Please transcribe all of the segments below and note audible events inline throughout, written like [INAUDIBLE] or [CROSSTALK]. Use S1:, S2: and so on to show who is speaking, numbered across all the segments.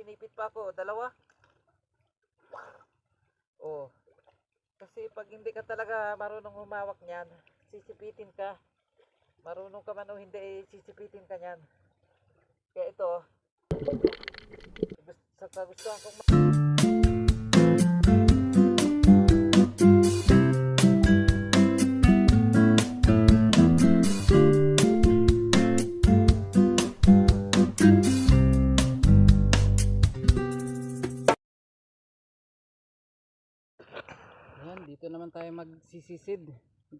S1: sinipit pa ako, dalawa. Oh. Kasi pag hindi ka talaga marunong humawak niyan, sisipitin ka. Marunong ka man o hindi, eh, sisipitin ka niyan. Kaya ito, gust- sa kagustuhan kong dito naman tayo magsisisid.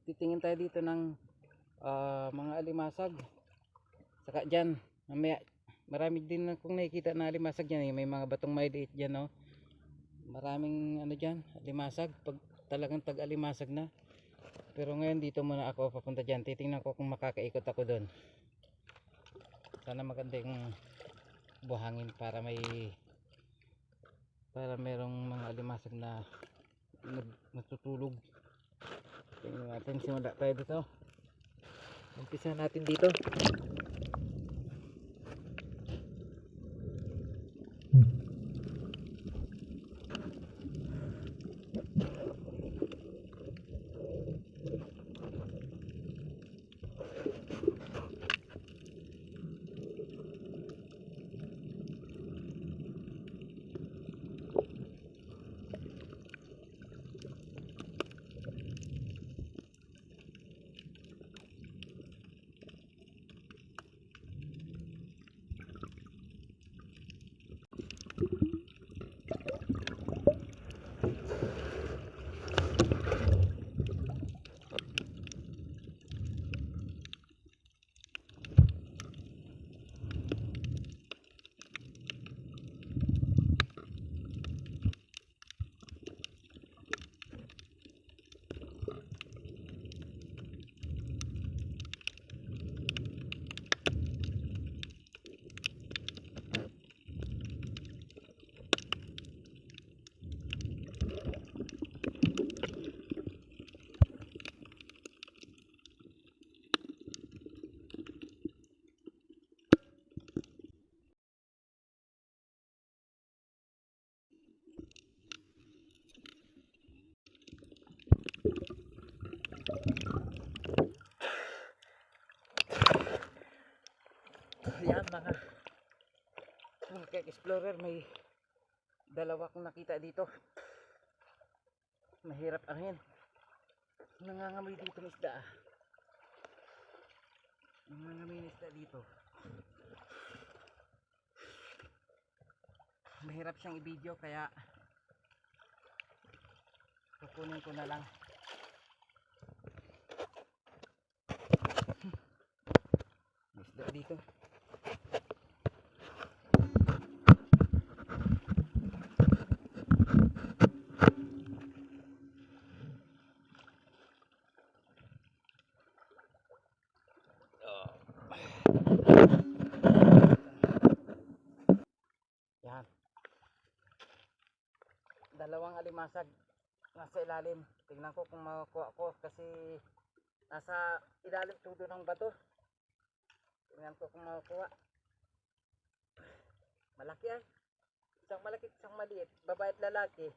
S1: Titingin tayo dito ng ah, mga alimasag. Saka dyan, mamaya, marami din akong nakikita na alimasag dyan. eh. May mga batong maliit dyan, no? Maraming ano dyan, alimasag. Pag talagang tag-alimasag na. Pero ngayon dito muna ako papunta dyan. Titingnan ko kung makakaikot ako doon. Sana maganda yung buhangin para may para merong mga alimasag na nag, natutulog. Tingnan natin, simula tayo dito. Umpisa natin dito. Yan mga mga explorer may dalawa akong nakita dito. Mahirap angin. Nangangamoy dito ng isda. ah. Nangangamoy ng dito. Mahirap siyang i-video kaya kukunin ko na lang. May isda dito. Yan. Dalawang alimasag nasa ilalim. Tingnan ko kung makuha ko kasi nasa ilalim tudo ng bato. Tingnan ko kung makuha. Malaki ay. Isang malaki, isang maliit. Babae at lalaki.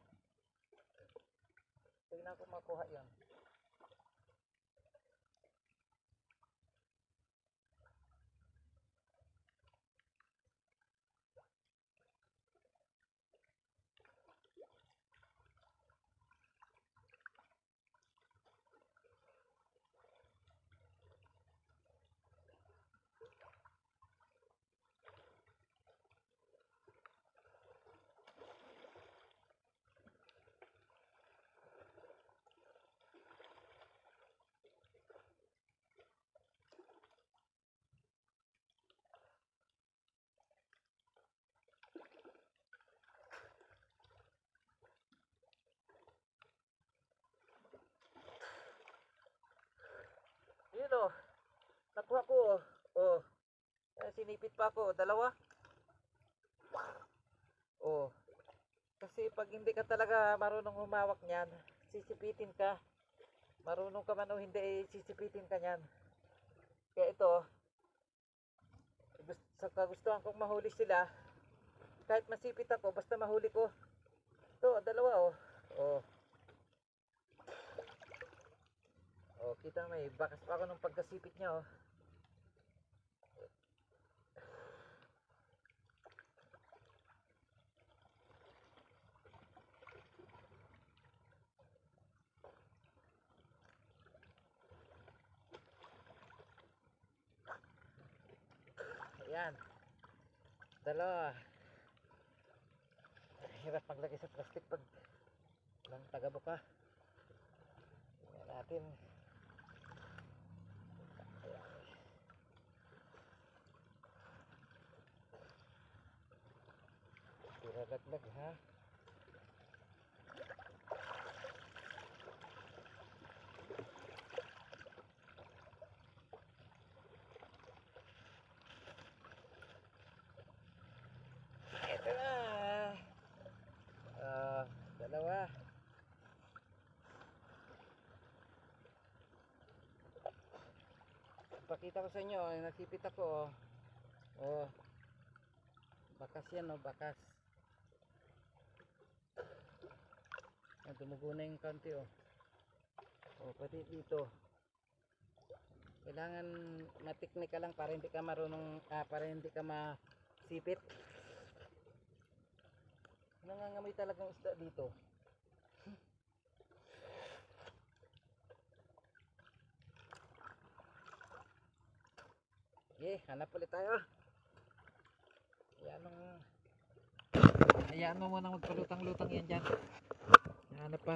S1: Tingnan ko makuha yon. Yun o. Nakuha ko. Oh. Eh, sinipit pa ako. Dalawa. Oh. Kasi pag hindi ka talaga marunong humawak niyan, sisipitin ka. Marunong ka man o hindi, eh, sisipitin ka niyan. Kaya ito, sa kagustuhan kong mahuli sila, kahit masipit ako, basta mahuli ko. Ito, dalawa oh. Oh. Oh, kita may bakas pa ako nung pagkasipit niya oh. Ayan. Dalawa. Hirap maglagay sa plastic pag lang tagabuka. Tingnan natin. Ayan. Laglag ha. Ito na. Ah, dalawa. Pakita ko sa inyo, nasipit ako. Oh. oh. Bakas yan, oh, bakas. Ah, dumugo na yung kanti, oh. Oh, pati dito. Kailangan matiknik ka lang para hindi ka marunong, ah, para hindi ka masipit. Nangangamoy talagang isda dito. [LAUGHS] Okay, hanap ulit tayo. Ayan nung... Ayan mo muna magpalutang-lutang yan dyan. Hanap pa.